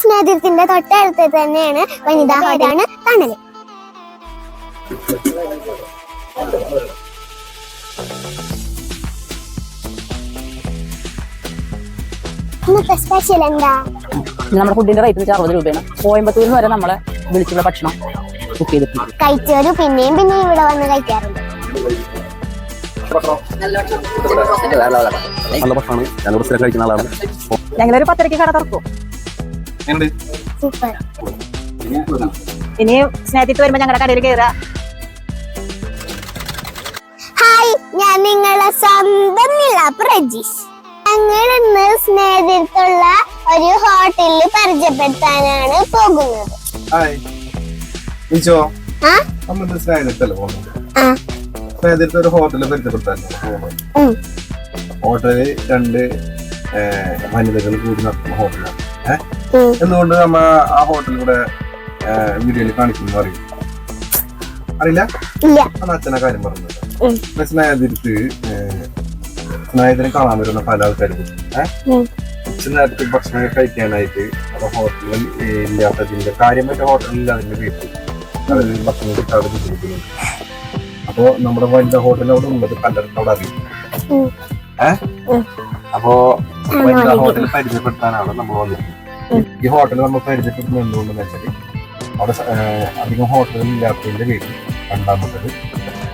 സ്നേഹത്തിന്റെ തൊട്ടടുത്ത് തന്നെയാണ് വനിതാ ഹോട്ടലാണ് തണൽ ഇന്നത്തെ സ്പെഷ്യൽ എന്താ? നമ്മുടെ ഫുഡിന്റെ റേറ്റ് വെച്ചാൽ അറുപത് രൂപയാണ്. കോയമ്പത്തൂരിൽ നിന്ന് വരെ നമ്മളെ വിളിച്ചുള്ള ഭക്ഷണം ബുക്ക് ചെയ്തിട്ടുണ്ട്. കഴിച്ചവര് പിന്നെയും പിന്നെയും ഇവിടെ വന്ന് കഴിക്കാറുണ്ട്. നല്ല ഭക്ഷണമാണ്. ഞാനിവിടെ സ്ഥിരം കഴിക്കുന്ന ആളാണ്. ഞങ്ങളൊരു പത്തരക്ക് കട തുറക്കും. ഇനി സ്നേഹത്തിൽ വരുമ്പോ ഞങ്ങളുടെ കടയിൽ കയറുക ഹായ് ഞാൻ നിങ്ങളെ സ്വന്തം നില പ്രജീഷ് ഞങ്ങൾ ഇന്ന് സ്നേഹത്തിലുള്ള ഒരു ഹോട്ടലിൽ പരിചയപ്പെടുത്താനാണ് പോകുന്നത്. ഒരു ഹോട്ടലിൽ ഉം. ഹോട്ടലിൽ രണ്ട് വനിതകൾ കൂടി നടത്തുന്ന ഹോട്ടലാണ്. ഏഹ്. എന്തുകൊണ്ട് നമ്മ ആ ഹോട്ടലിലൂടെ വീഡിയോയിൽ കാണിക്കുന്നു അറിയും അറിയില്ല? ഇല്ല. അച്ഛനെ കാര്യം പറഞ്ഞത്. ഉം. സ്നേഹത്തിരുത്ത് സ്നേഹത്തിനെ കാണാൻ വരുന്ന പല ആൾക്കാരും. ഉച്ച നേരത്തെ ഭക്ഷണം കഴിക്കാനായിട്ട് അപ്പൊ ഹോട്ടലിൽ ഇല്ലാത്തതിന്റെ കാര്യമായിട്ട് ഹോട്ടലിൽ അതിന്റെ വീട്ടിൽ അതിൽ ഭക്ഷണം കിട്ടാതെ ബുദ്ധിമുട്ടുന്നുണ്ട് അപ്പോ നമ്മുടെ വനിത ഹോട്ടൽ അവിടെ ഉള്ളത് പലർക്കും അവിടെ അറിയും. ഉം. ഏഹ്. അപ്പോ വനിത ഹോട്ടൽ പരിചയപ്പെടുത്താനാണ് നമ്മൾ വന്നിരിക്കുന്നത് ഈ ഹോട്ടൽ നമ്മൾ പരിചയപ്പെടുന്നത് എന്തുകൊണ്ടെന്ന് വെച്ചാൽ അവിടെ അധികം ഹോട്ടലുകൾ ഇല്ലാത്തതിന്റെ പേരിൽ രണ്ടാമത്തത്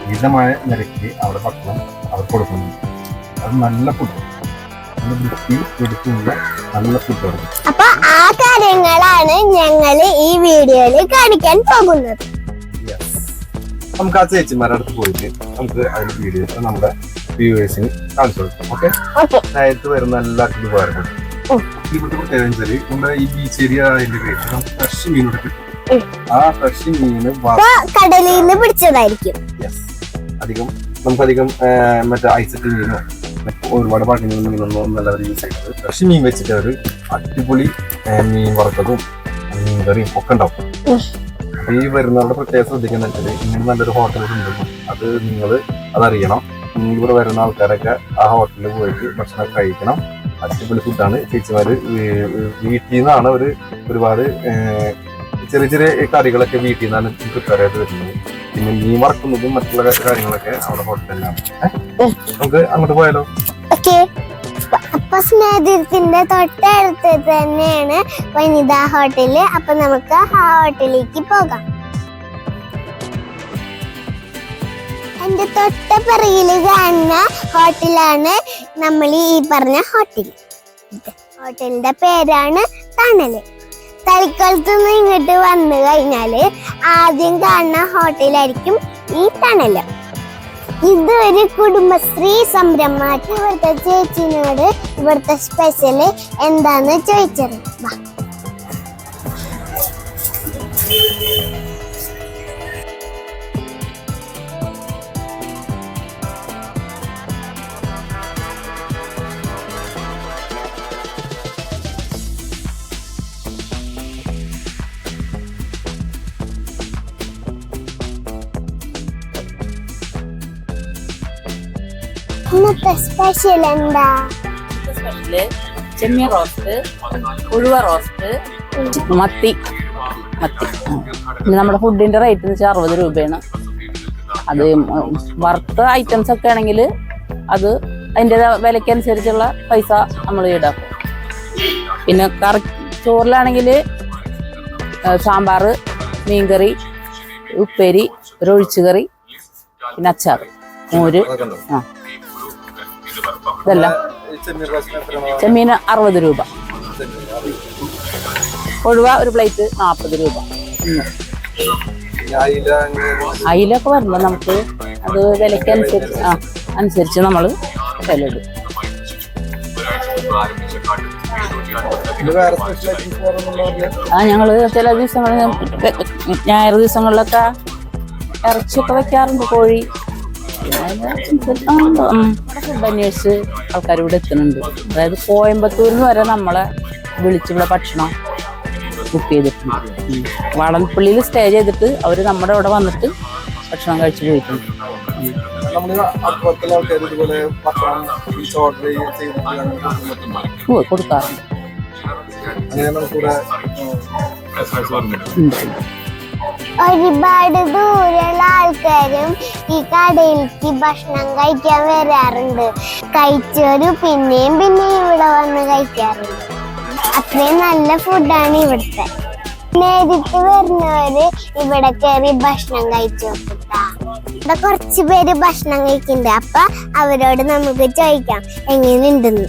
മിതമായ നിരക്ക് അവിടെ ഭക്ഷണം അവർ കൊടുക്കുന്നുണ്ട്. അത് നല്ല ഫുഡ് നല്ല വൃത്തി നല്ല ഫുഡാണ് അപ്പൊ ആ കാര്യങ്ങളാണ് ഞങ്ങൾ ഈ വീഡിയോയിൽ കാണിക്കാൻ പോകുന്നത്. നമുക്ക് ആ ചേച്ചിമാരുടെ അടുത്ത് പോയിട്ട് നമുക്ക് അതിന് വീഡിയോ നമ്മുടെ വ്യൂവേഴ്സിന് കാണിച്ചു കൊടുക്കാം. ഓക്കെ നേരത്തെ വരുന്ന എല്ലാവർക്കും ഉപകാരപ്പെടും. ഇവിടുത്തെ പ്രത്യേകത വെച്ചാൽ നമ്മുടെ ഈ ബീച്ച് ഏരിയ അതിന്റെ നമുക്ക് ഫ്രഷ് മീനോട് കിട്ടും ആ ഫ്രഷ് മീന് കടലിൽ നിന്ന് പിടിച്ചതായിരിക്കും. അധികം നമുക്കധികം മറ്റേ ഐസറ്റ് മീനോ ഒരുപാട് പഴകിയ മീനൊന്നും അവർ യൂസ് ചെയ്യുന്നത് ഫ്രഷ് മീൻ വെച്ചിട്ട് അവർ അടിപൊളി മീൻ വറുത്തതും മീൻ കറിയും ഒക്കെ ഉണ്ടാവും. ഈ വരുന്നവരുടെ പ്രത്യേകം ശ്രദ്ധിക്കുന്ന വെച്ചാൽ ഇങ്ങനെ നല്ലൊരു ഹോട്ടൽ ഉണ്ടെന്നും അത് നിങ്ങൾ അതറിയണം. ഇവിടെ വരുന്ന ആൾക്കാരൊക്കെ ആ ഹോട്ടലിൽ പോയിട്ട് ഭക്ഷണം കഴിക്കണം. അടിപൊളി ഫുഡാണ് ചേച്ചിമാർ വീട്ടിൽ നിന്നാണ് അവർ ഒരുപാട് ചെറിയ ചെറിയ കറികളൊക്കെ വീട്ടിൽ നിന്നാണ് പ്രിപ്പയർ ചെയ്ത് വരുന്നത് പിന്നെ മീൻ വറക്കുന്നതും മറ്റുള്ള കാര്യങ്ങളൊക്കെ അവിടെ ഹോട്ടലിലാണ്? നമുക്ക് അങ്ങോട്ട് പോയാലോ? അപ്പൊ സ്നേഹത്തിന്റെ തൊട്ടടുത്ത് തന്നെയാണ് വനിതാ ഹോട്ടൽ. അപ്പൊ നമുക്ക് ആ ഹോട്ടലിലേക്ക് പോകാം. എന്റെ തൊട്ട പിറകിൽ കാണുന്ന ഹോട്ടലാണ് നമ്മൾ ഈ പറഞ്ഞ ഹോട്ടൽ ഹോട്ടലിന്റെ പേരാണ് തണൽ. തളിക്കുളത്ത് നിന്ന് ഇങ്ങോട്ട് വന്നു കഴിഞ്ഞാൽ ആദ്യം കാണുന്ന ഹോട്ടലായിരിക്കും ഈ തണൽ. ഇത് ഒരു കുടുംബശ്രീ സംരംഭമാക്കി ഇവിടുത്തെ ചേച്ചിനോട് ഇവിടുത്തെ സ്പെഷ്യൽ എന്താന്ന് ചോദിച്ചത് ഇന്നത്തെ സ്പെഷ്യൽ എന്താ? സ്പെഷ്യൽ ചെമ്മീൻ റോസ്റ്റ് ഉഴുവ റോസ്റ്റ് മത്തി. മത്തി. നമ്മുടെ ഫുഡിന്റെ റേറ്റ് എന്ന് വെച്ചാൽ അറുപത് രൂപയാണ്. അത് വറുത്ത ഐറ്റംസ് ഒക്കെ ആണെങ്കിൽ അത് അതിന്റെ വിലക്കനുസരിച്ചുള്ള പൈസ നമ്മൾ ഈടാക്കും. പിന്നെ കറി ചോറിലാണെങ്കിൽ സാമ്പാർ മീൻകറി ഉപ്പേരി ഒരു ഒഴിച്ചുകറി പിന്നെ അച്ചാർ മോര്. ആ. ഇതെല്ലാം. ചെമ്മീൻ അറുപത് രൂപ. കൊഴുവ ഒരു പ്ലേറ്റ് നാൽപ്പത് രൂപ. അയിലൊക്കെ വരുമ്പോൾ നമുക്ക്. അത് വിലയ്ക്ക് അനുസരിച്ച് ആ അനുസരിച്ച് നമ്മൾ വിലയിടും. ആ ഞങ്ങൾ ചില ദിവസങ്ങളിൽ ഞായർ ദിവസങ്ങളിലൊക്കെ ഇറച്ചിയൊക്കെ വെക്കാറുണ്ട് കോഴി. ഫുഡ് അന്വേഷിച്ച് ആൾക്കാർ ഇവിടെ എത്തുന്നുണ്ട്. അതായത് കോയമ്പത്തൂരിൽ നിന്ന് വരെ നമ്മളെ വിളിച്ചിവിടെ ഭക്ഷണം ബുക്ക് ചെയ്തിട്ടുണ്ട്. വാടൻപള്ളിയിൽ സ്റ്റേ ചെയ്തിട്ട് അവർ നമ്മുടെ ഇവിടെ വന്നിട്ട് ഭക്ഷണം കഴിച്ചു പോയിട്ടുണ്ട്. കൊടുക്കാറുണ്ട്. ഒരുപാട് ദൂരെയുള്ള ആൾക്കാരും ഈ കടയിലേക്ക് ഭക്ഷണം കഴിക്കാൻ വരാറുണ്ട്. കഴിച്ചവര് പിന്നെയും പിന്നെയും ഇവിടെ വന്ന് കഴിക്കാറുണ്ട്. അത്രയും നല്ല ഫുഡാണ് ഇവിടുത്തെ. നേരിട്ട് വരുന്നവര് ഇവിടെ കയറി ഭക്ഷണം കഴിച്ചു നോക്കിട്ടാ ഇവിടെ കുറച്ച് പേര് ഭക്ഷണം കഴിക്കുന്നുണ്ട് അപ്പൊ അവരോട് നമുക്ക് ചോദിക്കാം എങ്ങനെയുണ്ടെന്ന്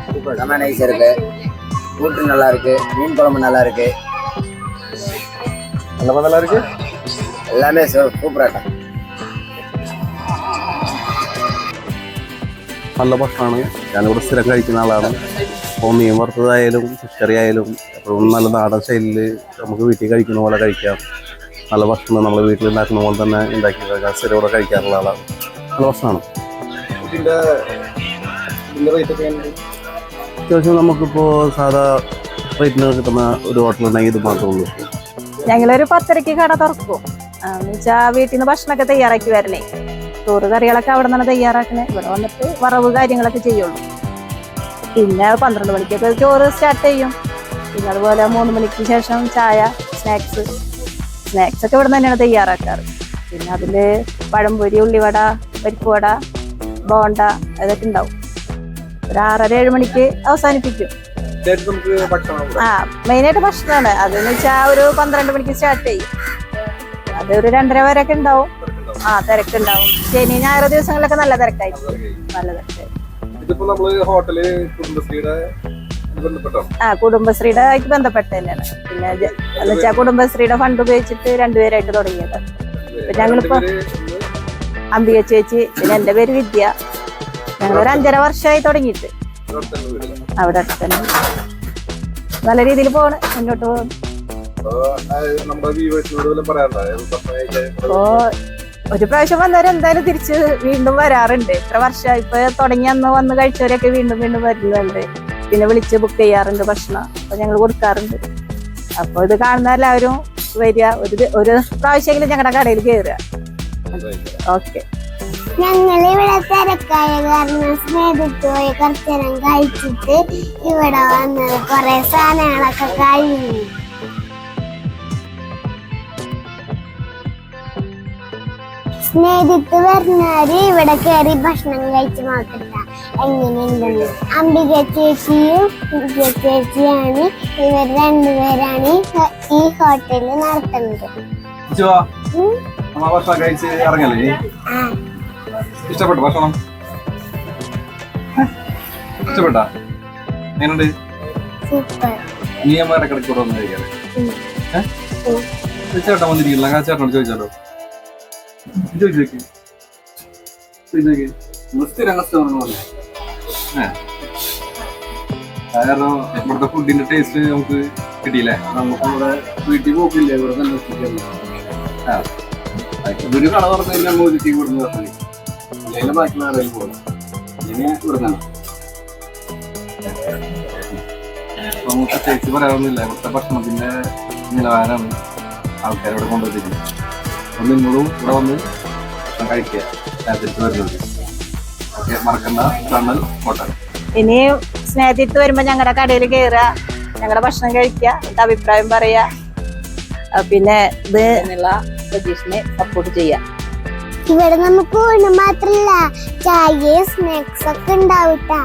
சூப்பர் இருக்கு. கூட்டு நல்லா இருக்கு. மீன் குழம்பு நல்லா இருக்கு. என்ன மாதிரி இருக்கு? எல்லாமே സൂപ്പറായിട്ടാണ് നല്ല ഭക്ഷണമാണ്. ഞാനിവിടെ സ്ഥിരം കഴിക്കുന്ന ആളാണ്. അപ്പോൾ മീൻ വറുത്തതായാലും ഫിഷറി ആയാലും എപ്പോഴും നല്ല നാടൻ സ്റ്റൈലിൽ നമുക്ക് വീട്ടിൽ കഴിക്കുന്ന പോലെ കഴിക്കാം. നല്ല ഭക്ഷണം നമ്മൾ വീട്ടിൽ ഉണ്ടാക്കുന്ന പോലെ തന്നെ ഉണ്ടാക്കി കഴിക്കാം സ്ഥിരം ഇവിടെ കഴിക്കാറുള്ള ആളാണ്. നല്ല ഭക്ഷണമാണ്. അത്യാവശ്യം നമുക്കിപ്പോൾ സാധാ റേറ്റിന് കിട്ടുന്ന ഒരു ഹോട്ടലുണ്ടെങ്കിൽ ഇത് മാത്രമേ ഞങ്ങളൊരു പത്തരക്ക് കട തുറക്കും. വീട്ടിൽ നിന്ന് ഭക്ഷണമൊക്കെ തയ്യാറാക്കി വരണേ ചോറ് കറികളൊക്കെ അവിടെ നിന്നാണ് തയ്യാറാക്കണേ. ഇവിടെ വന്നിട്ട് വറവ് കാര്യങ്ങളൊക്കെ ചെയ്യുള്ളൂ. പിന്നെ പന്ത്രണ്ട് മണിക്കൊക്കെ ചോറ് സ്റ്റാർട്ട് ചെയ്യും. പിന്നെ അതുപോലെ മൂന്ന് മണിക്ക് ശേഷം ചായ സ്നാക്സ് സ്നാക്സ് ഒക്കെ ഇവിടെ തന്നെയാണ് തയ്യാറാക്കാറ്. പിന്നെ അതിൽ പഴംപൊരി ഉള്ളിവട പരിപ്പുവട ബോണ്ട അതൊക്കെ ഉണ്ടാവും. ഒരു ആറര ഏഴ് മണിക്ക് അവസാനിപ്പിക്കും. ആ മെയിനായിട്ട് ഭക്ഷണമാണ് അതെന്ന് വെച്ചാൽ ഒരു പന്ത്രണ്ട് മണിക്ക് സ്റ്റാർട്ട് ചെയ്യും. അത് ഒരു രണ്ടര വരെയൊക്കെ ഉണ്ടാവും. ആ തിരക്കുണ്ടാവും. ശനി ഞായർ ദിവസങ്ങളിലൊക്കെ നല്ല തിരക്കായിരിക്കും. നല്ല തിരക്കായിരിക്കും. ഇതിപ്പോ നമ്മൾ ഹോട്ടൽ കുടുംബശ്രീയുടെ ഇത് ബന്ധപ്പെട്ടോ? ആ കുടുംബശ്രീയുടെ ആയിട്ട് ബന്ധപ്പെട്ട് തന്നെയാണ്. പിന്നെ ജ- എന്ന് വെച്ചാൽ കുടുംബശ്രീയുടെ ഫണ്ട് ഉപയോഗിച്ചിട്ട് രണ്ടുപേരായിട്ട് തുടങ്ങിയത്. ഞങ്ങളിപ്പോ അംബിക ചേച്ചി പിന്നെ എന്റെ പേര് വിദ്യ. ഞങ്ങൾ ഒരു അഞ്ചര വർഷമായി തുടങ്ങിയിട്ട്. അവിടെ അടുത്ത് തന്നെ നല്ല രീതിയിൽ പോണ് മുന്നോട്ട് പോകും ഓ ഒരു പ്രാവശ്യം വന്നവർ എന്തായാലും തിരിച്ച് വീണ്ടും വരാറുണ്ട്. ഇത്ര വർഷം ഇപ്പൊ തുടങ്ങി അന്ന് വന്ന് കഴിച്ചവരൊക്കെ വീണ്ടും വീണ്ടും വരുന്നുണ്ട്. പിന്നെ വിളിച്ച് ബുക്ക് ചെയ്യാറുണ്ട് ഭക്ഷണം. അപ്പൊ ഞങ്ങൾ കൊടുക്കാറുണ്ട്. അപ്പൊ ഇത് കാണുന്ന എല്ലാവരും വരിക. ഒരു ഒരു പ്രാവശ്യമെങ്കിലും ഞങ്ങളുടെ കടയിൽ കയറുക ഓക്കെ. ഞങ്ങൾ ഇവിടെ തിരക്കായ കാരണം സ്നേഹിച്ചു പോയി കുറച്ചു നേരം കഴിച്ചിട്ട് ഇവിടെ വന്നത് കുറെ സാധനങ്ങളൊക്കെ കഴിഞ്ഞു. സ്നേഹിത്ത് വരുന്നവര് ഇവിടെ കയറി ഭക്ഷണം കഴിച്ച് നോക്കട്ട. എങ്ങനെയുണ്ടെന്ന്? അംബിക ചേച്ചിയും വിജയ ചേച്ചിയാണ്. ഇവർ രണ്ടുപേരാണ് ഈ ഹോട്ടലിൽ നടത്തുന്നത്. ഇഷ്ടപ്പെട്ടു ഭക്ഷണം? ഇഷ്ടപ്പെട്ട? എങ്ങനെയുണ്ട്? സൂപ്പർ. നീ അമ്മ ഇടക്കിടക്ക് കൂടെ വന്നു കഴിക്കാറ്. ചേട്ടൻ വന്നിരിക്കില്ല ആ ചേട്ടനോട് ചോദിച്ചാലോ? ചോദിച്ചു ചോദിച്ചു സ്ഥിരം കസ്റ്റമർ കാരണം ഇവിടുത്തെ ഫുഡിന്റെ ടേസ്റ്റ് നമുക്ക് കിട്ടിയില്ലേ? നമുക്കിവിടെ വീട്ടിൽ പോക്കില്ലേ? ഇവിടെ തന്നെ ആ. ഒരു കട തുറന്നു കഴിഞ്ഞാൽ നമ്മൾ വീട്ടിൽ ഇവിടുന്ന് അല്ലെങ്കിൽ ബാക്കിയുള്ള കടയിൽ പോകും ഇനി ഇവിടുന്നാണ്. നമുക്ക് ചേച്ചി പറയാറൊന്നുമില്ല. ഇവിടുത്തെ ഭക്ഷണത്തിന്റെ നിലവാരമാണ് ആൾക്കാരോട് കൊണ്ടുവന്നിരിക്കുന്നത്. അപ്പൊ നിങ്ങളും ഇവിടെ വന്ന് കഴിക്കുക. നേരത്തെ വരുന്നത്. ഓക്കെ മറക്കണ്ട. കണ്ണൽ ഹോട്ടൽ ഇനി സ്നേഹത്തിട്ട് വരുമ്പോ ഞങ്ങളുടെ കടയിൽ കയറുക ഞങ്ങളുടെ ഭക്ഷണം കഴിക്കുക എന്നിട്ട് അഭിപ്രായം പറയാ. പിന്നെ ഇത് എന്നുള്ള സജീഷിനെ സപ്പോർട്ട് ചെയ്യാം. ഇവിടെ നമുക്ക് ഊണ് മാത്രല്ല ചായയും സ്നാക്സ് ഒക്കെ ഉണ്ടാവൂട്ടാ.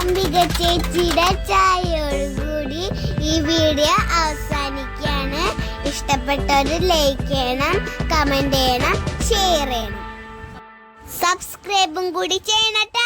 അംബിക ചേച്ചിയുടെ ചായയോടുകൂടി ഈ വീഡിയോ അവസാനിക്കുകയാണ്. ഇഷ്ടപ്പെട്ടവര് ലൈക്ക് ചെയ്യണം കമന്റ് ചെയ്യണം ഷെയർ ചെയ്യണം. സബ്സ്ക്രൈബും കൂടി ചെയ്യണട്ടാ